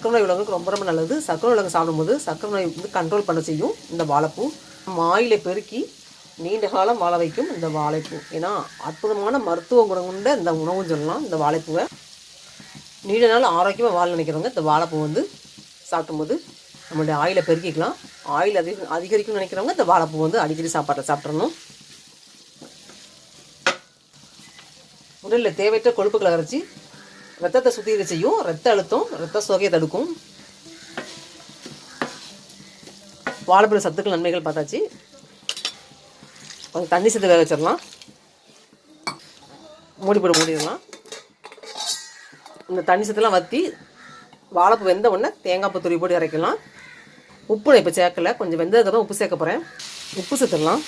சக்கரை நோய் உள்ளவங்களுக்கு ரொம்ப ரொம்ப நல்லது. சக்கரை உள்ளவங்க சாப்பிடும்போது சக்கரை நோய் வந்து கண்ட்ரோல் பண்ண செய்யும் இந்த வாழைப்பூ. மாயிலை பெருக்கி நீண்ட காலம் வாழ வைக்கும் இந்த வாழைப்பூ. ஏன்னா அற்புதமான மருத்துவ குணம் கொண்ட இந்த உணவுன்னு சொல்லலாம் இந்த வாழைப்பூவை. நீண்ட நாள் ஆரோக்கியமாக வாழ நினைக்கிறவங்க இந்த வாழைப்பூ வந்து சாப்பிடும்போது நம்மளுடைய ஆயிலை பெருக்கிக்கலாம். ஆயில் அதிக அதிகரிக்கும்னு நினைக்கிறவங்க இந்த வாழைப்பூ வந்து அடிக்கடி சாப்பாட்டில் சாப்பிட்றணும் உடலில் தேவையற்ற கொழுப்புகளை அரைச்சி ரத்தத்தை சுத்திகரி செய்யும் ரத்த அழுத்தம் ரத்த சோகையை தடுக்கும். வாழைப்பழ சத்துக்கள் நன்மைகள் பார்த்தாச்சு. கொஞ்சம் தண்ணி சேர்த்து வேக வச்சிடலாம். மூடி போட மூடிடலாம். இந்த தண்ணி சத்துலாம் வற்றி வாழைப்பூ வெந்த உடனே தேங்காய் பூ துருவி போட்டு இறக்கலாம் உப்பு நான் இப்போ சேர்க்கல. கொஞ்சம் வெந்ததுக்கப்புறம் உப்பு சேர்க்க போகிறேன் உப்பு சேர்த்துடலாம்.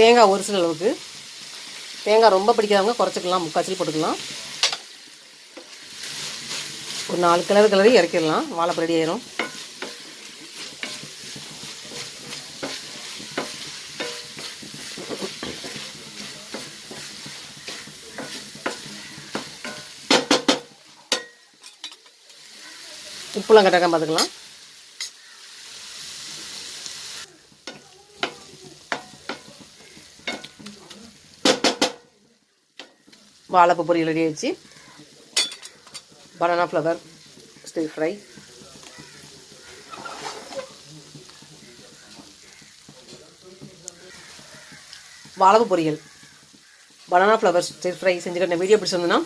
தேங்காய் ஒரு சில அளவுக்கு. தேங்காய் ரொம்ப பிடிக்காதவங்க குறைச்சிக்கலாம் முக்காய்ச்சல் போட்டுக்கலாம். ஒரு நாலு கிளறு கிளறி இறக்கிடலாம் வாழைப்பூ ரெடி ஆயிரும். உப்புலாம் கரெக்டாக பார்த்துக்கலாம். வாழைப்பூ பொரியல் ரெடி ஆயிடுச்சு. பனானா ஃப்ளவர் ஸ்டில் ஃப்ரை வாழைப்பூ பொரியல். பனானா ஃப்ளவர் ஸ்டில் ஃப்ரை செஞ்சுக்கிட்டேன் வீடியோ பிடிச்சிருந்ததுன்னா